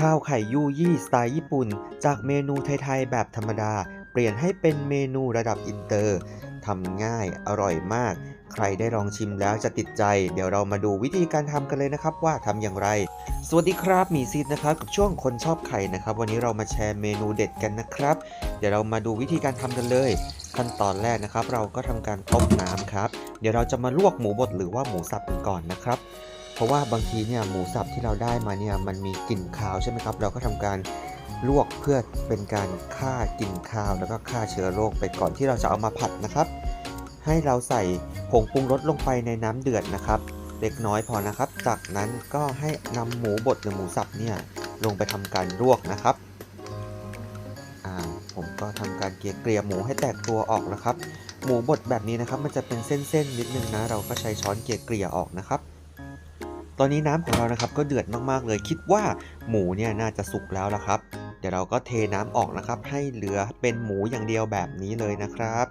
ข้าวไข่ยูยี่สไตล์ญี่ปุ่น จากเมนูไทยๆแบบธรรมดา เปลี่ยนให้เป็นเมนูระดับอินเตอร์ทำง่ายอร่อยมาก ใครได้ลองชิมแล้วจะติดใจ เดี๋ยวเรามาดูวิธีการทำกันเลยนะครับว่าทำอย่างไร สวัสดีครับมีซีดนะครับกับช่วงคนชอบไข่นะครับ วันนี้เรามาแชร์เมนูเด็ดกันนะครับ เดี๋ยวเรามาดูวิธีการทำกันเลย ขั้นตอนแรกนะครับ เราก็ทำการต้มน้ำครับ เดี๋ยวเราจะมาลวกหมูบดหรือว่าหมูสับกันก่อนนะครับ เพราะว่าบางทีเนี่ยหมูสับที่เราได้มาเนี่ยมันมีกลิ่นคาวใช่ไหมครับ เราก็ทำการลวกเพื่อเป็นการฆ่ากลิ่นคาว แล้วก็ฆ่าเชื้อโรคไปก่อนที่เราจะเอามาผัดนะครับ ให้เราใส่ผงปรุงรสลงไปในน้ำเดือดนะครับ เล็กน้อยพอนะครับ จากนั้นก็ให้นำหมูบดหรือหมูสับเนี่ยลงไปทำการลวกนะครับผมก็ทำการเกลี่ยเกลี่ยหมูให้แตกตัวออกนะครับ หมูบดแบบนี้นะครับ มันจะเป็นเส้นๆนิดนึงนะ เราก็ใช้ช้อนเกลี่ยเกลี่ยออกนะครับ ตอนนี้น้ำของเรานะครับก็เดือดมากๆเลย คิดว่าหมูเนี่ยน่าจะสุกแล้วละครับ เดี๋ยวเราก็เทน้ำออกนะครับ ให้เหลือเป็นหมูอย่างเดียวแบบนี้เลยนะครับ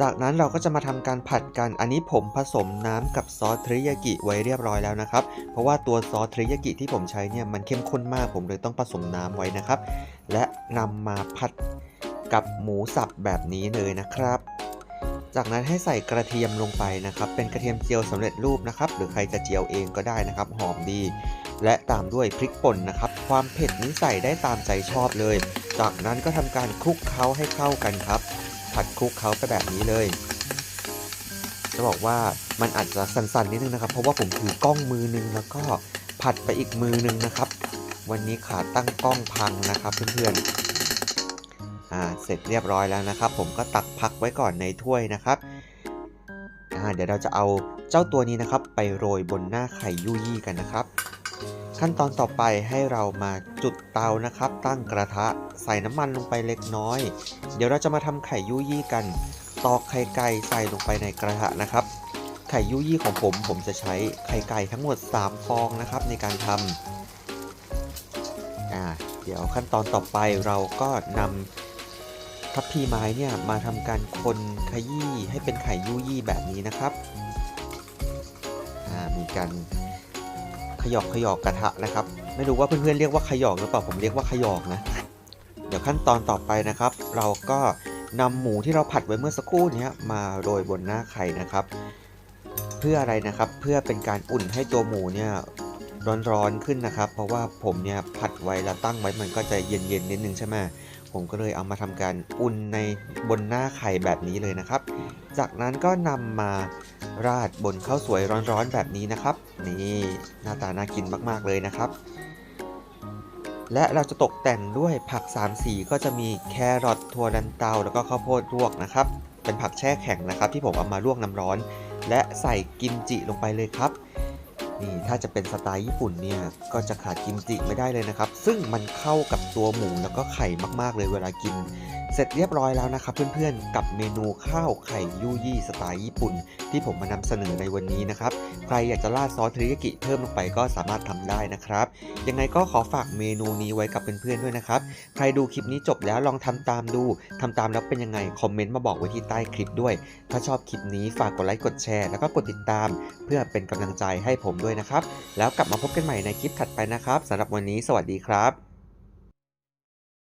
จากนั้นเราก็จะมาทำการผัดกัน อันนี้ผมผสมน้ำกับซอสเทริยากิไว้เรียบร้อยแล้วนะครับ เพราะว่าตัวซอสเทริยากิที่ผมใช้เนี่ยมันเข้มข้นมาก ผมเลยต้องผสมน้ำไว้นะครับ และนำมาผัดกับหมูสับแบบนี้เลยนะครับ จากนั้นให้ใส่กระเทียมลงไปนะครับ เป็นกระเทียมเจียวสำเร็จรูปนะครับ หรือใครจะเจียวเองก็ได้นะครับ หอมดี และตามด้วยพริกป่นนะครับ ความเผ็ดนี้ใส่ได้ตามใจชอบเลย จากนั้นก็ทำการคลุกเคล้าให้เข้ากันครับ ผัดคลุกเคล้าไปแบบนี้เลย จะบอกว่ามันอาจจะสั่นๆนิดนึงนะครับ เพราะว่าผมถือกล้องมือนึงแล้วก็ผัดไปอีกมือนึงนะครับ วันนี้ขาตั้งกล้องพังนะครับเพื่อนๆ อ่าเสร็จเรียบร้อยแล้วนะครับ ผมก็ตักพักไว้ก่อนในถ้วยนะครับอ่าเดี๋ยวเราจะเอาเจ้าตัวนี้นะครับ ไปโรยบนหน้าไข่ยุยี่กันนะครับ ขั้นตอนต่อไปให้เรามาจุดเตานะครับ ตั้งกระทะใส่น้ำมันลงไปเล็กน้อย เดี๋ยวเราจะมาทำไข่ยุยี่กันตอกไข่ไก่ใส่ลงไปในกระทะนะครับ ไข่ยุยี่ของผมผมจะใช้ไข่ไก่ทั้งหมด 3 ฟองนะครับในการทำอ่าเดี๋ยวขั้นตอนต่อไปเราก็นำ ทัพพีไม้เนี่ยมาทำการคนขยี้ให้เป็นไข่ยุยี่แบบนี้นะครับ มีการขยอกขยอกกระทะนะครับ ไม่รู้ว่าเพื่อนๆเรียกว่าขยอกหรือเปล่าผมเรียกว่าขยอกนะ เดี๋ยวขั้นตอนต่อไปนะครับ เราก็นำหมูที่เราผัดไว้เมื่อสักครู่นี้มาโรยบนหน้าไข่นะครับ เพื่ออะไรนะครับเพื่อเป็นการอุ่นให้ตัวหมูเนี่ยร้อนๆขึ้นนะครับ เพราะว่าผมเนี่ยผัดไว้แล้วตั้งไว้มันก็จะเย็นๆนิดนึงใช่ไหม ผมก็เลยเอามาทำการอุ่นในบนหน้าไข่แบบนี้เลยนะครับ จากนั้นก็นำมาราดบนข้าวสวยร้อนๆแบบนี้นะครับ นี่หน้าตาน่ากินมากๆเลยนะครับ และเราจะตกแต่งด้วยผัก 3 สีก็จะมีแครอทถั่วดันเตา แล้วก็ข้าวโพดลวกนะครับ เป็นผักแช่แข็งนะครับ ที่ผมเอามาลวกน้ำร้อน และใส่กิมจิลงไปเลยครับ นี่ถ้าจะเป็นสไตล์ญี่ปุ่นเนี่ยก็จะขาดกิมจิไม่ได้เลยนะครับ ซึ่งมันเข้ากับตัวหมูแล้วก็ไข่มากๆเลยเวลากิน เสร็จเรียบร้อยแล้วนะครับเพื่อนๆ กับเมนูข้าวไข่ยูยี่สไตล์ญี่ปุ่น ที่ผมมานำเสนอในวันนี้นะครับ ใครอยากจะราดซอสเทริยากิเพิ่มลงไปก็สามารถทำได้นะครับ ยังไงก็ขอฝากเมนูนี้ไว้กับเพื่อนๆด้วยนะครับ ใครดูคลิปนี้จบแล้วลองทำตามดูทำตามแล้วเป็นยังไงคอมเมนต์มาบอกไว้ที่ใต้คลิปด้วย ถ้าชอบคลิปนี้ฝากกดไลค์กดแชร์แล้วก็กดติดตาม เพื่อเป็นกำลังใจให้ผมด้วยนะครับ แล้วกลับมาพบกันใหม่ในคลิปถัดไปนะครับสำหรับวันนี้สวัสดีครับ